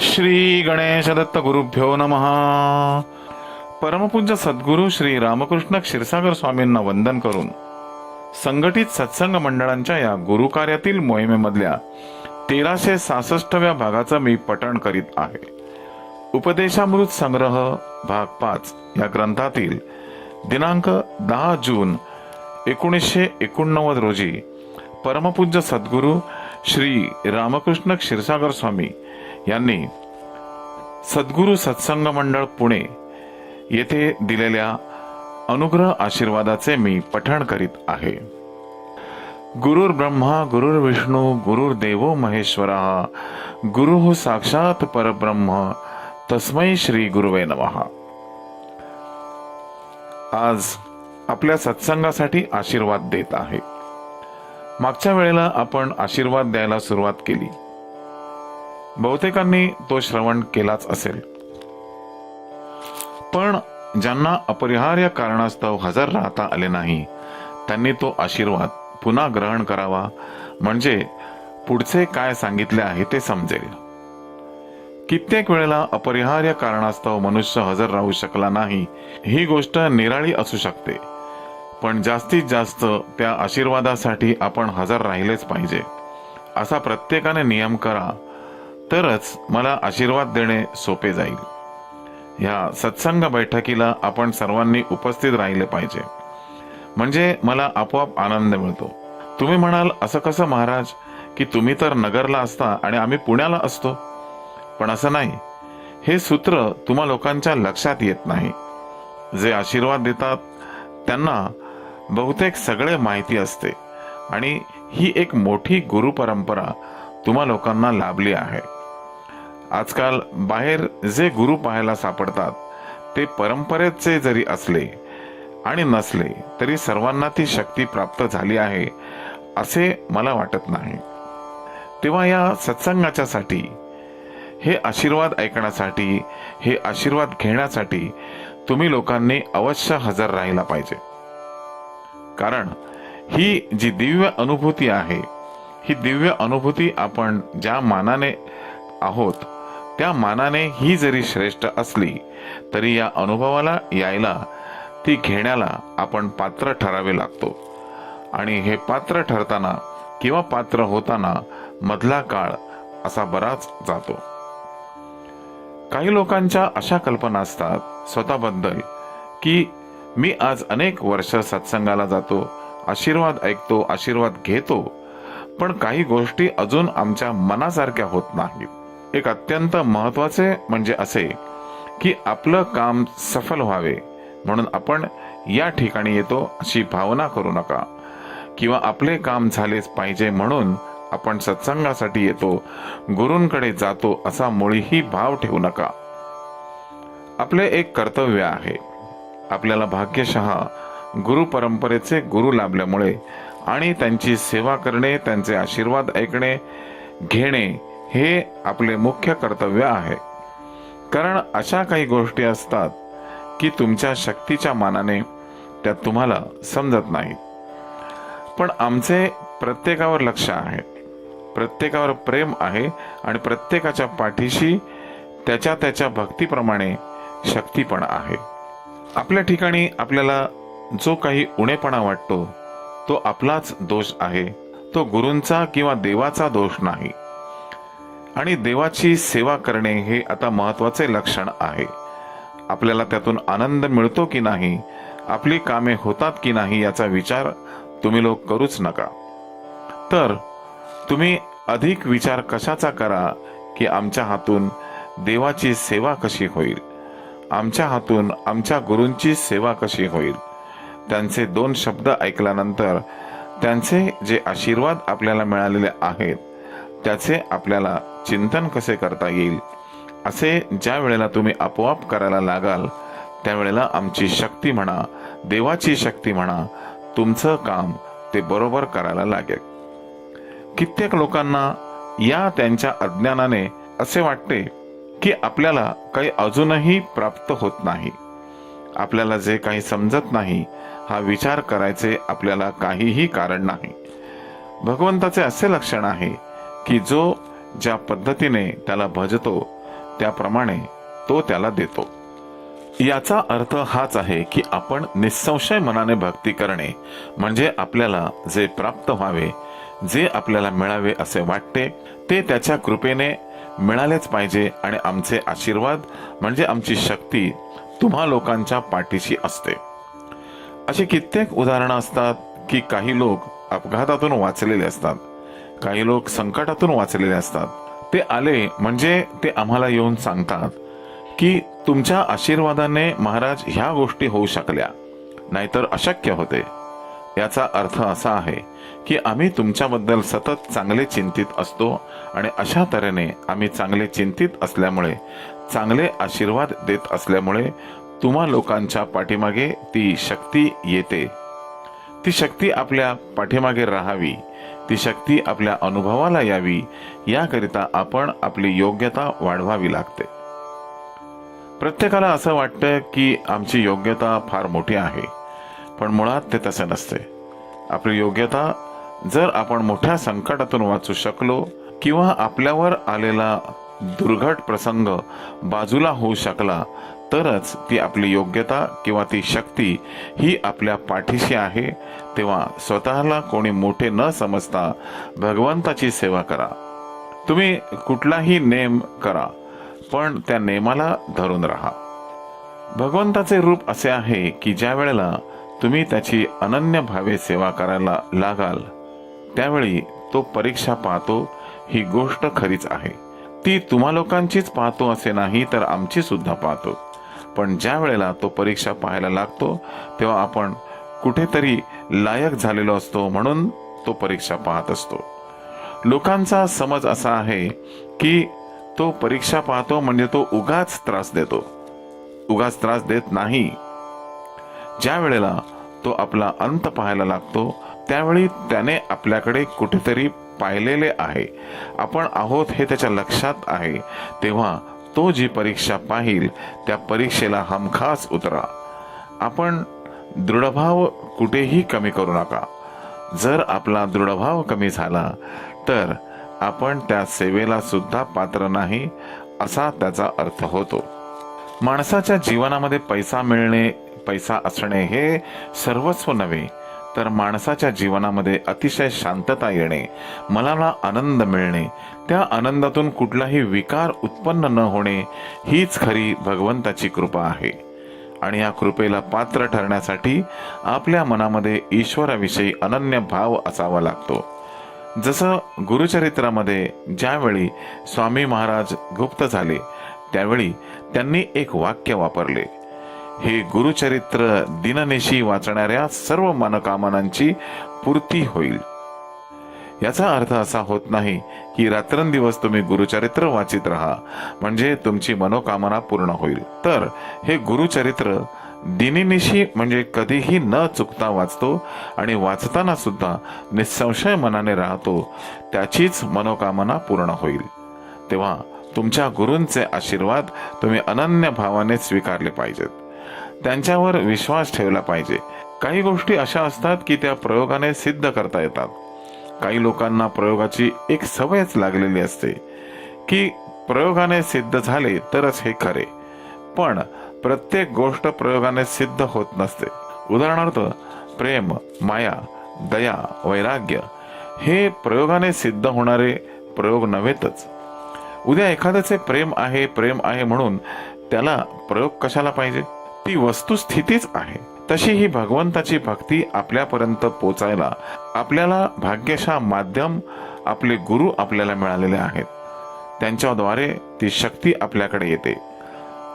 श्री गणेश दत्त गुरुभ्यो नमः। परमपूज्य सद्गुरू श्री रामकृष्ण क्षीरसागर स्वामींना वंदन करून संघटित सत्संग मंडळांच्या या गुरुकार्यातील मोहिमेमधल्या तेराशे सासष्टव्या भागाचं मी पठण करीत आहे. उपदेशामृत संग्रह भाग पाच या ग्रंथातील दिनांक दहा जून एकोणीसशे एकोणनव्वद रोजी परमपूज्य सद्गुरू श्री रामकृष्ण क्षीरसागर स्वामी यांनी सद्गुरू सत्संग मंडळ पुणे येथे दिलेल्या अनुग्रह आशीर्वादाचे मी पठण करीत आहे. गुरुर ब्रह्मा गुरुर विष्णू गुरुर देवो महेश्वरा गुरु हो साक्षात परब्रह्म तस्मै श्री गुरुवे नमहा आज आपल्या सत्संगासाठी आशीर्वाद देत आहे. मागच्या वेळेला आपण आशीर्वाद द्यायला सुरुवात केली. बहुतेकांनी तो श्रवण केलाच असेल. पण ज्यांना अपरिहार्य कारणास्तव हजर राहता आले नाही त्यांनी तो आशीर्वाद पुन्हा ग्रहण करावा म्हणजे पुढचे काय सांगितले आहे ते समजेल. कित्येक वेळेला अपरिहार्य कारणास्तव मनुष्य हजर राहू शकला नाही ही गोष्ट निराळी असू शकते. पण जास्तीत जास्त त्या आशीर्वादासाठी आपण हजर राहिलेच पाहिजे असा प्रत्येकाने नियम करा तरच मला आशीर्वाद देणे सोपे जाईल. ह्या सत्संग बैठकीला आपण सर्वांनी उपस्थित राहिले पाहिजे. म्हणजे मला आपोआप आनंद मिळतो. तुम्ही म्हणाल असं कसं महाराज? की तुम्ही तर नगरला असता आणि आम्ही पुण्याला असतो. पण असं नाही. हे सूत्र तुम्हा लोकांच्या लक्षात येत नाही. जे आशीर्वाद देतात त्यांना बहुतेक सगळे माहिती असते. आणि ही एक मोठी गुरु परंपरा तुम्हा लोकांना लाभली आहे. आजकाल बाहेर जे गुरु पाहायला सापडतात ते परंपरेचे जरी असले आणि नसले तरी सर्वांना ती शक्ती प्राप्त झाली आहे असे मला वाटत नाही. तेव्हा या सत्संगाच्या साठी हे आशीर्वाद ऐकण्यासाठी हे आशीर्वाद घेण्यासाठी तुम्ही लोकांनी अवश्य हजर राहिला पाहिजे. कारण ही जी दिव्य अनुभूती आहे ही दिव्य अनुभूती आपण ज्या मानाने आहोत त्या मानाने ही जरी श्रेष्ठ असली तरी या अनुभवाला यायला ती घेण्याला आपण पात्र ठरावे लागतो. आणि हे पात्र ठरताना किंवा पात्र होताना मधला काळ असा बराच जातो. काही लोकांच्या अशा कल्पना असतात स्वतःबद्दल की मी आज अनेक वर्ष सत्संगाला जातो आशीर्वाद ऐकतो आशीर्वाद घेतो पण काही गोष्टी अजून आमच्या मनासारख्या होत नाहीत. एक अत्यंत महत्त्वाचे म्हणजे असे की आपलं काम सफल व्हावे. म्हणून आपण या ठिकाणी येतो अशी भावना करू नका. किंवा आपले काम झालेच पाहिजे म्हणून आपण सत्संगासाठी येतो गुरूंकडे जातो असा मुळीही भाव ठेवू नका. आपले एक कर्तव्य आहे. आपल्याला भाग्यशः गुरु परंपरेचे गुरु लाभल्यामुळे आणि त्यांची सेवा करणे त्यांचे आशीर्वाद ऐकणे घेणे हे आपले मुख्य कर्तव्य आहे. कारण अशा काही गोष्टी असतात की तुमच्या शक्तीच्या मानाने त्या तुम्हाला समजत नाहीत. पण आमचे प्रत्येकावर लक्ष आहे. प्रत्येकावर प्रेम आहे आणि प्रत्येकाच्या पाठीशी त्याच्या त्याच्या भक्तीप्रमाणे शक्ती पण आहे. आपल्या ठिकाणी आपल्याला जो काही उणेपणा वाटतो तो आपलाच दोष आहे. तो गुरूंचा किंवा देवाचा दोष नाही. आणि देवाची सेवा करणे हे आता महत्त्वाचे लक्षण आहे. आपल्याला त्यातून आनंद मिळतो की नाही? आपली कामे होतात की नाही याचा विचार तुम्ही लोक करूच नका. तर तुम्ही अधिक विचार कशाचा करा की आमच्या हातून देवाची सेवा कशी होईल? आमच्या हातून आमच्या गुरूंची सेवा कशी होईल? त्यांचे दोन शब्द ऐकल्यानंतर त्यांचे जे आशीर्वाद आपल्याला मिळालेले आहेत त्याचे आपल्याला चिंतन कसे करता येईल? असे ज्या वेळेला तुम्ही आपोआप करायला लागाल त्यावेळेला आमची शक्ती म्हणा देवाची शक्ती म्हणा तुमचं काम ते बरोबर करायला लागेल. कित्येक लोकांना या त्यांच्या अज्ञानाने असे वाटते की आपल्याला काही अजूनही प्राप्त होत नाही. आपल्याला जे काही समजत नाही हा विचार करायचे आपल्याला काहीही कारण नाही. भगवंताचे असे लक्षण आहे की जो ज्या पद्धतीने त्याला भजतो त्याप्रमाणे तो त्याला देतो. याचा अर्थ हाच आहे की आपण निसंशय मनाने भक्ती करणे म्हणजे आपल्याला जे प्राप्त व्हावे जे आपल्याला मिळावे असे वाटते ते त्याच्या कृपेने मिळालेच पाहिजे आणि आमचे आशीर्वाद म्हणजे आमची शक्ती तुम्हा लोकांच्या पाठीशी असते. अशी कित्येक उदाहरणं असतात की काही लोक अपघातातून वाचलेले असतात. काही लोक संकटातून वाचलेले असतात. ते आले म्हणजे ते आम्हाला येऊन सांगतात की तुमच्या आशीर्वादाने महाराज ह्या गोष्टी होऊ शकल्या. नाहीतर अशक्य होते. याचा अर्थ असा आहे की आम्ही तुमच्याबद्दल सतत चांगले चिंतित असतो आणि अशा तऱ्हेने आम्ही चांगले चिंतित असल्यामुळे चांगले आशीर्वाद देत असल्यामुळे तुम्हा लोकांच्या पाठीमागे ती शक्ती येते. ती शक्ती आपल्या पाठीमागे राहावी. ती शक्ती आपल्या अनुभवाला यावी याकरिता आपण आपली योग्यता वाढवावी लागते. प्रत्येकाला असं वाटतं की आमची योग्यता फार मोठी आहे पण मुळात ते तसे नसते. आपली योग्यता जर आपण मोठ्या संकटातून वाचू शकलो किंवा आपल्यावर आलेला दुर्घट प्रसंग बाजूला होऊ शकला तरच ती आपली योग्यता किंवा ती शक्ती ही आपल्या पाठीशी आहे तेव्हा स्वतःला कोणी मोठे न समजता भगवंताची सेवा करा. तुम्ही कुठलाही नेम करा पण त्या नेमाला धरून राहा. भगवंताचे रूप असे आहे की ज्या वेळेला तुम्ही त्याची अनन्य भावे सेवा करायला लागाल त्यावेळी तो परीक्षा पाहतो ही गोष्ट खरीच आहे. ती तुम्हा लोकांचीच पाहतो असे नाही तर आमची सुद्धा पाहतो. पण ज्या वेळेला तो परीक्षा पाहायला लागतो तेव्हा आपण कुठेतरी लायक झालेलो असतो म्हणून तो परीक्षा पाहत असतो. लोकांचा समज असा आहे की तो परीक्षा पाहतो म्हणजे तो उगाच त्रास देतो. उगाच त्रास देत नाही. ज्या वेळेला तो आपला अंत पाहायला लागतो त्यावेळी त्याने आपल्याकडे कुठेतरी पाहिलेले आहे. आपण आहोत हे त्याच्या लक्षात आहे. तेव्हा तो जी परीक्षा पाहिल त्या परीक्षेला हमखास उतरा. आपण दृढभाव कुठेही कमी करू नका. जर आपला दृढभाव कमी झाला तर आपण त्या सेवेला सुद्धा पात्र नाही असा त्याचा अर्थ होतो. माणसाच्या जीवनामध्ये पैसा मिळणे पैसा असणे हे सर्वस्व नव्हे तर माणसाच्या जीवनामध्ये अतिशय शांतता येणे मनाला आनंद मिळणे त्या आनंदातून कुठलाही विकार उत्पन्न न होणे हीच खरी भगवंताची कृपा आहे. आणि या कृपेला पात्र ठरण्यासाठी आपल्या मनामध्ये ईश्वराविषयी अनन्य भाव असावा लागतो. जसं गुरुचरित्रामध्ये ज्यावेळी स्वामी महाराज गुप्त झाले त्यावेळी त्यांनी एक वाक्य वापरले. हे गुरुचरित्र दिननिशी वाचणाऱ्या सर्व मनोकामनांची पूर्ती होईल. याचा अर्थ असा होत नाही की रात्रंदिवस तुम्ही गुरुचरित्र वाचित राहा म्हणजे तुमची मनोकामना पूर्ण होईल. तर हे गुरुचरित्र दिनिनिशी म्हणजे कधीही न चुकता वाचतो आणि वाचताना सुद्धा निसंशय मनाने राहतो त्याचीच मनोकामना पूर्ण होईल. तेव्हा तुमच्या गुरूंचे आशीर्वाद तुम्ही अनन्य भावाने स्वीकारले पाहिजेत. त्यांच्यावर विश्वास ठेवला पाहिजे. काही गोष्टी अशा असतात की त्या प्रयोगाने सिद्ध करता येतात. काही लोकांना प्रयोगाची एक सवयच लागलेली असते की प्रयोगाने सिद्ध झाले तरच हे खरे. पण प्रत्येक गोष्ट प्रयोगाने सिद्ध होत नसते. उदाहरणार्थ प्रेम माया दया वैराग्य हे प्रयोगाने सिद्ध होणारे प्रयोग नव्हेतच. उद्या एखाद्याचे प्रेम आहे प्रेम आहे म्हणून त्याला प्रयोग कशाला पाहिजे? ती वस्तुस्थितीच आहे. तशी ही भगवंताची भक्ती आपल्यापर्यंत पोचायला आपल्याला भाग्यशा माध्यम आपले गुरु आपल्याला मिळालेले आहेत. त्यांच्याद्वारे ती शक्ती आपल्याकडे येते.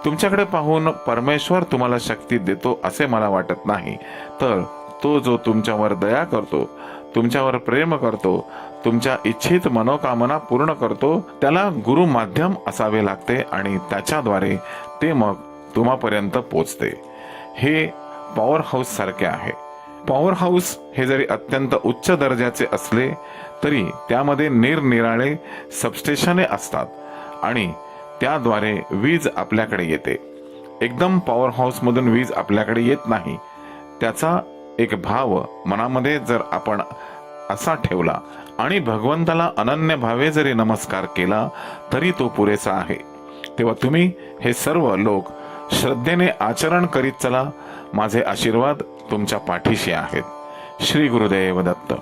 तुमच्याकडे पाहून परमेश्वर तुम्हाला शक्ती देतो असे मला वाटत नाही. तर तो जो तुमच्यावर दया करतो तुमच्यावर प्रेम करतो तुमच्या इच्छित मनोकामना पूर्ण करतो त्याला गुरु माध्यम असावे लागते आणि त्याच्याद्वारे ते मग तुम्हापर्यंत पोचते. हे पॉवर हाऊस सारखे आहे. पॉवर हाऊस हे जरी अत्यंत उच्च दर्जाचे असले तरी त्यामध्ये निरनिराळे सबस्टेशने असतात आणि त्याद्वारे वीज आपल्याकडे येते. एकदम पॉवर हाऊस मधून वीज आपल्याकडे येत नाही. त्याचा एक भाव मनामध्ये जर आपण असा ठेवला आणि भगवंताला अनन्य भावे जरी नमस्कार केला तरी तो पुरेसा आहे. तेव्हा तुम्ही हे सर्व लोक श्रद्धेने आचरण करीत चला. माझे आशीर्वाद तुमच्या पाठीशी आहेत. श्री गुरुदेव दत्त.